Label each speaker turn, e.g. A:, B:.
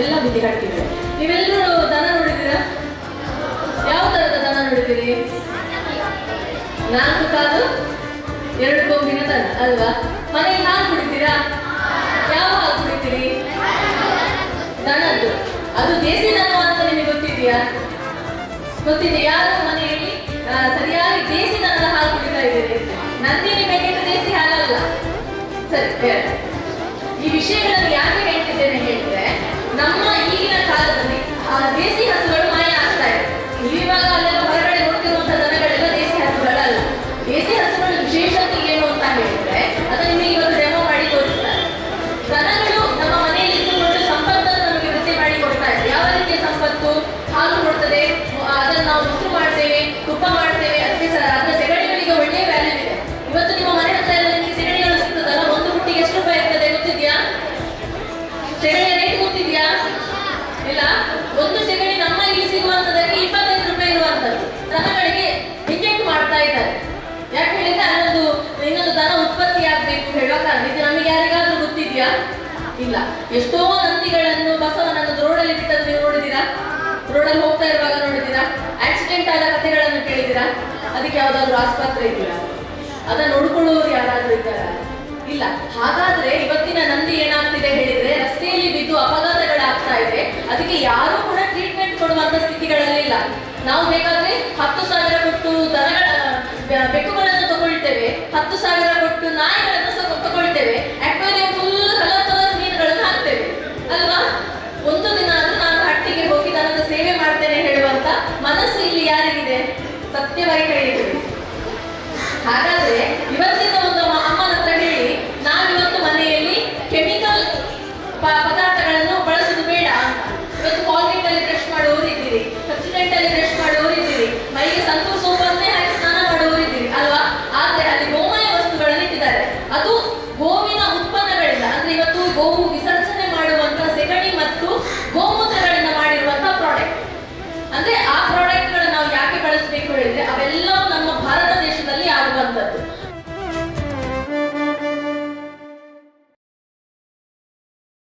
A: ಎಲ್ಲ ಬಿದ್ದಿ ಕಟ್ಟಿದ್ದೇವೆ ನೀವೆಲ್ಲರೂ ದನ ನೋಡಿದ್ದೀರಾ? ಯಾವ ತರದ ದನ ನೋಡಿದ್ದೀರಿ? ನಾಲ್ಕು ಕಾಲು, ಎರಡು ಕೊಂಬಿನ ದನ ಅಲ್ವಾ? ಮನೆಯಲ್ಲಿ ಹಾಲು ಕುಡಿತೀರಾ? ಯಾವ ಹಾಲು ಕುಡಿತೀರಿ? ದನದ್ದು. ಅದು ದೇಸಿ ದನ ಅಂತ ನಿಮಗೆ ಗೊತ್ತಿದೆಯಾ? ಗೊತ್ತಿದೆ. ಯಾರ ಮನೆಯಲ್ಲಿ ಸರಿಯಾಗಿ ದೇಸಿ ದನದ ಹಾಲು ಕುಡಿತಾ ಇದ್ದೀರಿ? ನಂದಿನಿ ಬೇಕಿದ್ರೆ ದೇಸಿ ಹಾಲಲ್ಲ. ಸರಿ ಈ ವಿಷಯಗಳನ್ನು ಯಾಕೆ ಹೇಳ್ತಿದ್ದೇನೆ? ಇಲ್ಲ. ಎಷ್ಟೋ ನಂದಿಗಳನ್ನು ಬಸವನನ್ನು ರೋಡಲ್ಲಿ ಬಿಟ್ಟದ್ದು ನೀವು ನೋಡಿದ್ದೀರಾ? ರೋಡಲ್ಲಿ ಹೋಗ್ತಾ ಇರುವಾಗ ನೋಡಿದ್ದೀರಾ? ಆಕ್ಸಿಡೆಂಟ್ ಆದ ಕಥೆಗಳನ್ನು ಕೇಳಿದ್ದೀರಾ? ಅದಕ್ಕೆ ಯಾವ್ದಾದ್ರು ಆಸ್ಪತ್ರೆ ಇದೆಯಾ? ಅದನ್ನ ನೋಡ್ಕೊಳ್ಳುವವರು ಯಾರಾದ್ರೂ ಇದ್ದಾರ? ಇಲ್ಲ. ಹಾಗಾದ್ರೆ ಇವತ್ತಿನ ನಂದಿ ಏನಾಗ್ತಿದೆ ಹೇಳಿದ್ರೆ, ರಸ್ತೆಯಲ್ಲಿ ಬಿದ್ದು ಅಪಘಾತಗಳಾಗ್ತಾ ಇದೆ. ಅದಕ್ಕೆ ಯಾರು ಕೂಡ ಟ್ರೀಟ್ಮೆಂಟ್ ಕೊಡುವಂತ ಸ್ಥಿತಿಗಳಲ್ಲಿ ಇಲ್ಲ. ನಾವು ಬೇಕಾದ್ರೆ ಹತ್ತು ಸಾವಿರ ಮನಸ್ಸು ಇಲ್ಲಿ ಯಾರಿಗಿದೆ? ಸತ್ಯವಾಗಿ ಹೇಳಿದ್ರು. ಹಾಗಾದ್ರೆ ಇವತ್ತಿನ ಒಂದು